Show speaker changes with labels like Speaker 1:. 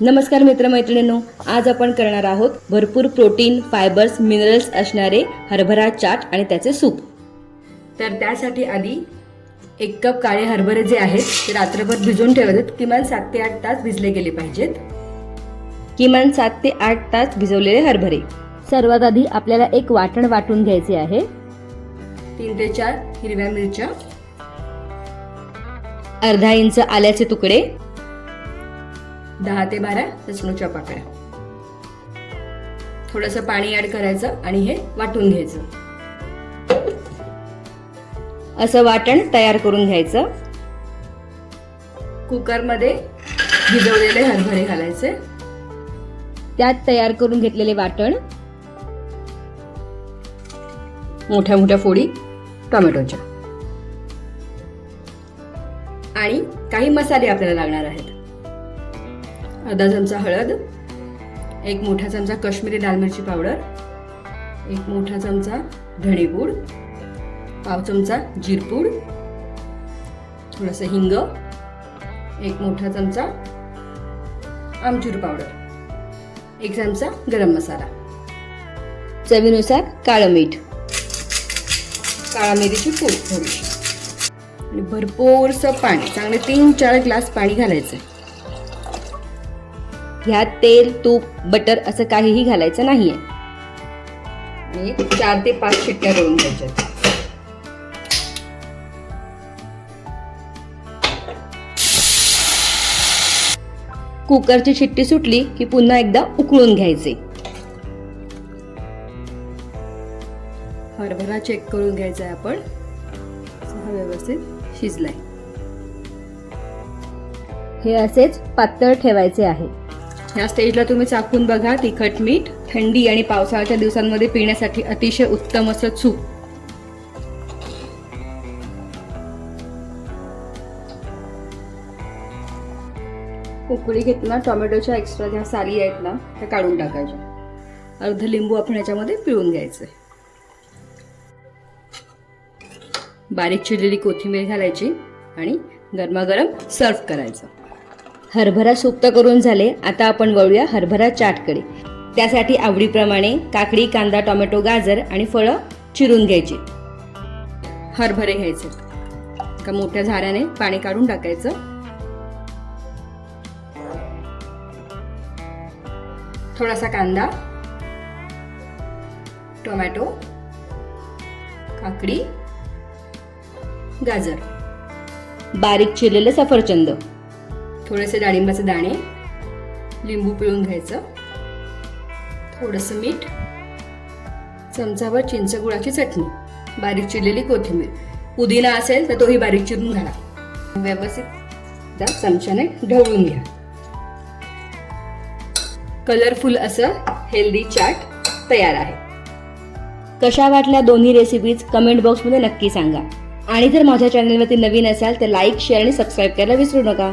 Speaker 1: नमस्कार मित्रमैत्रिणींनो आज आपण करणार आहोत भरपूर प्रोटीन फायबर्स मिनरल्स असणारे हरभरा चाट आणि त्याचे सूप. तर त्यासाठी आधी एक कप काळे हरभरे जे आहेत ते रात्रभर भिजवून ठेवायचे. किमान सात ते आठ तास भिजले गेले पाहिजेत. किमान सात ते आठ तास भिजवलेले हरभरे. सर्वात आधी आपल्याला एक वाटण वाटून घ्यायचे आहे. तीन ते चार हिरव्या मिरच्या. अर्धा इंच आल्याचे तुकडे. दहा ते बारा लसणूच्या पाकळ्या. थोडंसं पाणी ऍड करायचं आणि हे वाटून घ्यायचं. असं वाटण तयार करून घ्यायचं. कुकरमध्ये भिजवलेले हरभरे घालायचे. त्यात तयार करून घेतलेले वाटण. मोठ्या मोठ्या फोडी टोमॅटोच्या. आणि काही मसाले आपल्याला लागणार आहेत. अर्धा चमचा हळद एक मोठा चमचा कश्मीरी लाल मिरची पावडर एक मोठा चमचा धणेपूड पाव चमचा जिरपूड थोडंसं हिंग एक मोठा चमचा आमचूर पावडर एक चमचा गरम मसाला. चवीनुसार काळं मीठ काळा मिरीची पूड थोडीशी. आणि भरपूरसं पाणी चांगले तीन चार ग्लास पाणी घालायचं ह्यात तेल तूप बटर असं काहीही घालायचं नाहीये. आणि एक चार ते पाच शिट्ट्या करून घ्यायच्यात कुकरची शिट्टी सुटली की पुन्हा एकदा उकळून घ्यायचे. हरभरा चेक करून घ्यायचा आहे आपण. हा व्यवस्थित शिजलाय. हे असेच पातळ ठेवायचे आहे. ह्या स्टेजला तुम्ही चाकून बघा तिखट मीठ थंडी आणि पावसाळ्याच्या दिवसांमध्ये पिण्यासाठी अतिशय उत्तम असं सूप उकळी घेताना टोमॅटोच्या एक्स्ट्रा ज्या साली आहेत ना त्या काढून टाकायच्या. अर्ध लिंबू आपण ह्याच्यामध्ये पिळून घ्यायचं. बारीक चिरलेली कोथिंबीर घालायची आणि गरमागरम सर्व करायचं. हरभरा सुप्त करून झाले. आता आपण वळूया हरभरा चाटकडे. त्यासाठी आवडीप्रमाणे काकडी कांदा टोमॅटो गाजर आणि फळं चिरून घ्यायची. हरभरे घ्यायचे. का मोठ्या झाऱ्याने पाणी काढून टाकायचं. थोडासा कांदा टोमॅटो काकडी गाजर. बारीक चिरलेले सफरचंद. थोडेसे डाळिंबाचे दाणे लिंबू पिळून घ्यायचं थोडंसं मीठ चमचावर चिंच गुळाची चटणी बारीक चिरलेली कोथिंबीर. पुदिना असेल तर तोही बारीक चिरून घाला. व्यवस्थित त्या चमच्याने ढवळून घ्या. कलरफुल असं हेल्दी चाट तयार आहे. कशा वाटल्या दोन्ही रेसिपीज कमेंट बॉक्समध्ये नक्की सांगा. आणि जर माझ्या चॅनलवरती नवीन असाल तर लाईक शेअर आणि सबस्क्राईब करायला विसरू नका.